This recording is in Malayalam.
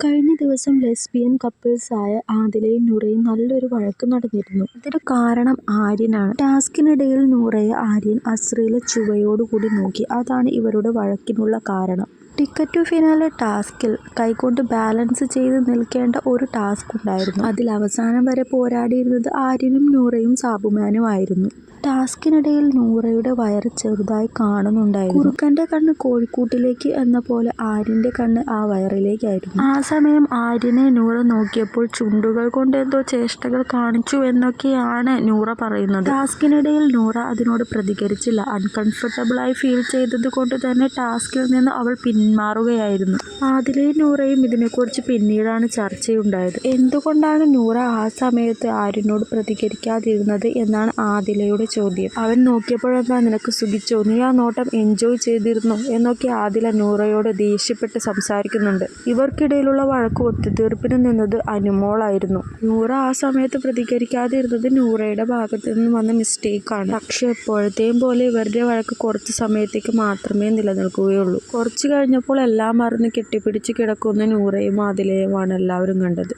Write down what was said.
കഴിഞ്ഞ ദിവസം ലെസ്ബിയൻ കപ്പിൾസായ ആദിലയും നൂറയും നല്ലൊരു വഴക്ക് നടന്നിരുന്നു. ഇതിന് കാരണം ആര്യനാണ്. ടാസ്കിനിടയിൽ നൂറയെ ആര്യൻ അസ്രയിലെ ചുവയോടുകൂടി നോക്കി. അതാണ് ഇവരുടെ വഴക്കിനുള്ള കാരണം. ടിക്കറ്റ് ടു ഫിനാലെ ടാസ്കിൽ കൈകൊണ്ട് ബാലൻസ് ചെയ്ത് നിൽക്കേണ്ട ഒരു ടാസ്ക് ഉണ്ടായിരുന്നു അതിൽ അവസാനം വരെ പോരാടിയിരുന്നത് ആര്യനും നൂറയും സാബുമാനുമായിരുന്നു. ടാസ്കിനിടയിൽ നൂറയുടെ വയറ് ചെറുതായി കാണുന്നുണ്ടായിരുന്നു. കുറുക്കന്റെ കണ്ണ് കോഴിക്കൂട്ടിലേക്ക് എന്ന പോലെ ആര്യന്റെ കണ്ണ് ആ വയറിലേക്കായിരുന്നു. ആ സമയം ആര്യനെ നൂറ നോക്കിയപ്പോൾ ചുണ്ടുകൾ കൊണ്ട് എന്തോ ചേഷ്ടകൾ കാണിച്ചു എന്നൊക്കെയാണ് നൂറ പറയുന്നത്. ടാസ്കിനിടയിൽ നൂറ അതിനോട് പ്രതികരിച്ചില്ല. അൺകംഫർട്ടബിളായി ഫീൽ ചെയ്തത് കൊണ്ട് തന്നെ ടാസ്കിൽ നിന്ന് അവൾ പിന്മാറുകയായിരുന്നു. ആദിലയും നൂറയും ഇതിനെക്കുറിച്ച് പിന്നീടാണ് ചർച്ചയുണ്ടായത്. എന്തുകൊണ്ടാണ് നൂറ ആ സമയത്ത് ആര്യനോട് പ്രതികരിക്കാതിരുന്നത് എന്നാണ് ആദിലയുടെ ചോദ്യം. അവൻ നോക്കിയപ്പോഴെന്താ നിനക്ക് സുഖിച്ചോ? നീ ആ നോട്ടം എൻജോയ് ചെയ്തിരുന്നു എന്നൊക്കെ ആദില നൂറയോട് ദേഷ്യപ്പെട്ട് സംസാരിക്കുന്നുണ്ട്. ഇവർക്കിടയിലുള്ള വഴക്ക് ഒത്തുതീർപ്പിന് നിന്നത് അനുമോളായിരുന്നു. നൂറ ആ സമയത്ത് പ്രതികരിക്കാതിരുന്നത് നൂറയുടെ ഭാഗത്ത് നിന്ന് വന്ന മിസ്റ്റേക്കാണ്. പക്ഷെ എപ്പോഴത്തെയും പോലെ ഇവരുടെ വഴക്ക് കുറച്ച് സമയത്തേക്ക് മാത്രമേ നിലനിൽക്കുകയുള്ളൂ. കുറച്ച് കഴിഞ്ഞപ്പോൾ എല്ലാം മറന്ന് കെട്ടിപ്പിടിച്ച് കിടക്കുന്ന നൂറയും ആദിലയുമാണ് എല്ലാവരും കണ്ടത്.